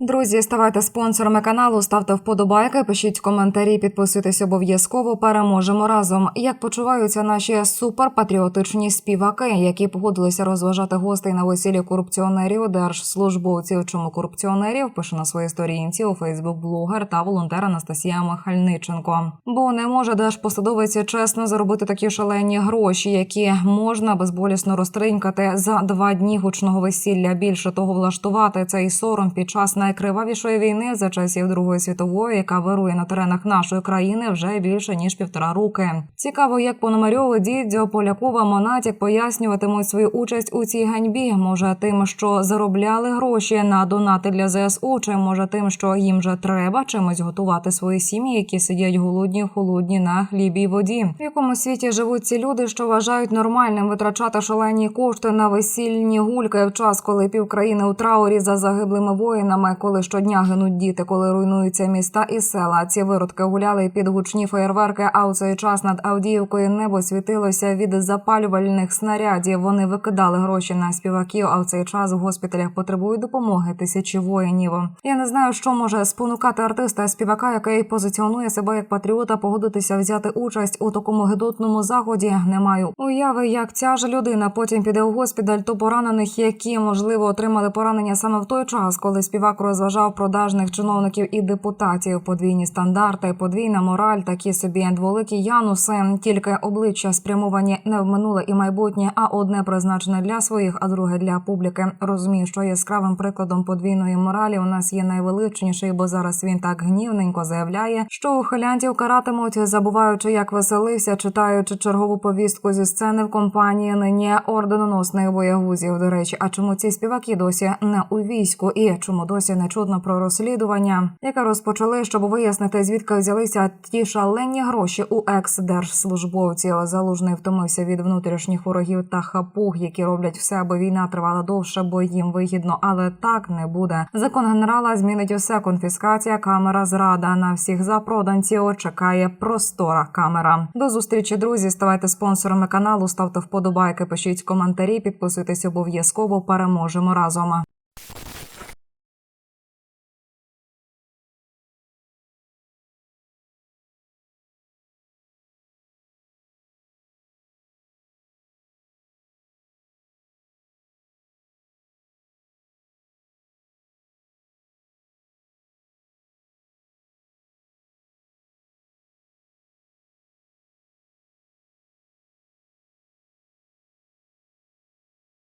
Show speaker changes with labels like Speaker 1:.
Speaker 1: Друзі, ставайте спонсорами каналу, ставте вподобайки, пишіть коментарі, підписуйтесь обов'язково. Переможемо разом. Як почуваються наші суперпатріотичні співаки, які погодилися розважати гостей на весіллі корупціонерів, держслужбовців, чому корупціонерів пише на своїй сторінці у Фейсбук блогер та волонтер Анастасія Михальниченко. Бо не може держпосадовець чесно заробити такі шалені гроші, які можна безболісно розтринькати за два дні гучного весілля. Більше того, влаштувати цей сором під час найкривавішої війни за часів Другої світової, яка вирує на теренах нашої країни вже більше ніж півтора роки. Цікаво, як Пономарьов, Дідзьо, Полякова, Монатік пояснюватимуть свою участь у цій ганьбі. Може, тим, що заробляли гроші на донати для ЗСУ, чи може тим, що їм же треба чимось готувати свої сім'ї, які сидять голодні, холодні на хлібі й воді. В якому світі живуть ці люди, що вважають нормальним витрачати шалені кошти на весільні гульки в час, коли півкраїни у траурі за загиблими воїнами, коли щодня гинуть діти, коли руйнуються міста і села. Ці виродки гуляли під гучні феєрверки. А у цей час над Авдіївкою небо світилося від запалювальних снарядів. Вони викидали гроші на співаків. А в цей час в госпіталях потребують допомоги тисячі воїнів. Я не знаю, що може спонукати артиста співака, який позиціонує себе як патріота, погодитися взяти участь у такому гидотному заході. Не маю уяви, як ця ж людина потім піде у госпіталь, то поранених, які можливо отримали поранення саме в той час, коли співак розважав продажних чиновників і депутатів. Подвійні стандарти, подвійна мораль, такі собі дволикі януси. Тільки обличчя спрямовані не в минуле і майбутнє, а одне призначене для своїх, а друге для публіки. Розумію, що яскравим прикладом подвійної моралі у нас є найвеличніший, бо зараз він так гнівненько заявляє, що ухилянтів каратимуть, забуваючи, як веселився, читаючи чергову повістку зі сцени в компанії нині орденоносних боягузів. До речі, а чому ці співаки досі не у війську і чому досі не чутно про розслідування, яке розпочали, щоб вияснити, звідки взялися ті шалені гроші у екс-держслужбовців. Залужний втомився від внутрішніх ворогів та хапуг, які роблять все, аби війна тривала довше, бо їм вигідно, але так не буде. Закон генерала змінить усе. Конфіскація, камера, зрада на всіх запроданців. Чекає простора камера. До зустрічі, друзі. Ставайте спонсорами каналу, ставте вподобайки, пишіть коментарі, підписуйтесь обов'язково. Переможемо разом.